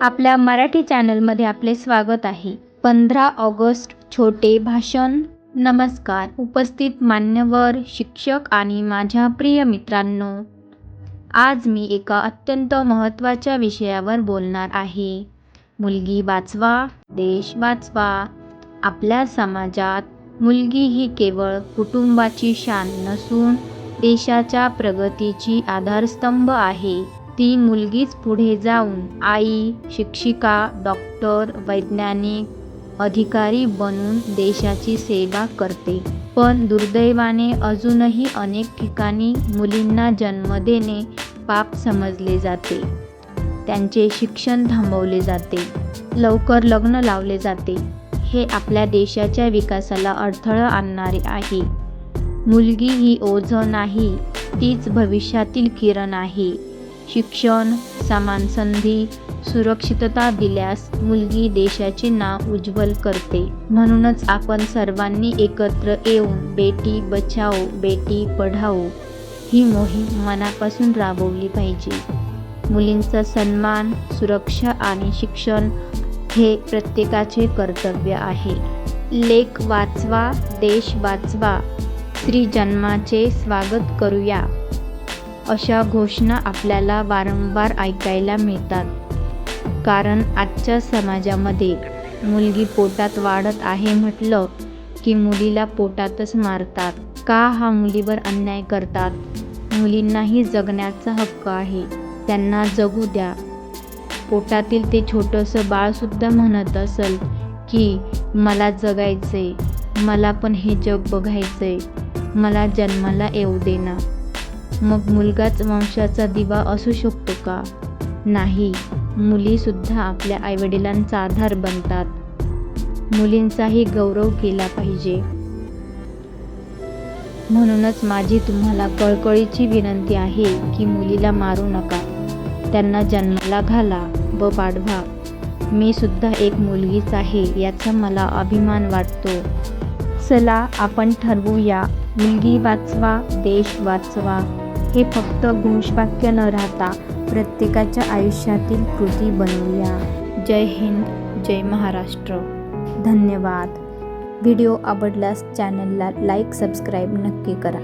आपल्या मराठी चॅनलमध्ये आपले स्वागत आहे. पंधरा ऑगस्ट छोटे भाषण. नमस्कार. उपस्थित मान्यवर शिक्षक आणि माझ्या प्रिय मित्रांनो आज मी एका अत्यंत महत्त्वाच्या विषयावर बोलणार आहे. मुलगी वाचवा देश वाचवा. आपल्या समाजात मुलगी ही केवळ कुटुंबाची शान नसून देशाच्या प्रगतीची आधारस्तंभ आहे. ती मुलगीच पुढे जाऊन आई शिक्षिका डॉक्टर वैज्ञानिक अधिकारी बनून देशाची सेवा करते. पण दुर्दैवाने अजूनही अनेक ठिकाणी मुलींना जन्म देणे पाप समजले जाते. त्यांचे शिक्षण थांबवले जाते. लवकर लग्न लावले जाते. हे आपल्या देशाच्या विकासाला अडथळा आणणारे आहे. मुलगी ही ओझं नाही तीच भविष्यातील किरण आहे. शिक्षण समान संधी सुरक्षितता दिल्यास मुलगी देशाचे नाव उज्ज्वल करते. म्हणूनच आपण सर्वांनी एकत्र येऊन बेटी बचाओ बेटी पढाओ ही मोहीम मनापासून राबवली पाहिजे. मुलींचा सन्मान सुरक्षा आणि शिक्षण हे प्रत्येकाचे कर्तव्य आहे. लेख वाचवा देश वाचवा. स्त्री जन्माचे स्वागत करूया. अशा घोषणा आपल्याला वारंवार ऐकायला मिळतात. कारण आजच्या समाजामध्ये मुलगी पोटात वाढत आहे म्हटलं की मुलीला पोटातच मारतात. का हा मुलीवर अन्याय करतात? मुलींनाही जगण्याचा हक्क आहे. त्यांना जगू द्या. पोटातील ते छोटंसं बाळसुद्धा म्हणत असेल की मला जगायचंय. मला पण हे जग बघायचंय. मला जन्माला येऊ दे ना. मग मुलगाच वंशाचा दिवा असू शकतो का? नाही. मुलीसुद्धा आपल्या आईवडिलांचा आधार बनतात. मुलींचाही गौरव केला पाहिजे. म्हणूनच माझी तुम्हाला कळकळीची विनंती आहे की मुलीला मारू नका. त्यांना जन्माला घाला व वाढवा. मी सुद्धा एक मुलगीच आहे याचा मला अभिमान वाटतो. चला आपण ठरवूया. मुलगी वाचवा देश वाचवा. हे फक्त घोषवाक्य न राहता प्रत्येकाच्या आयुष्यातील कृती बनवूया जय हिंद जय महाराष्ट्र. धन्यवाद. व्हिडिओ आवडल्यास चॅनलला लाईक सबस्क्राईब नक्की करा.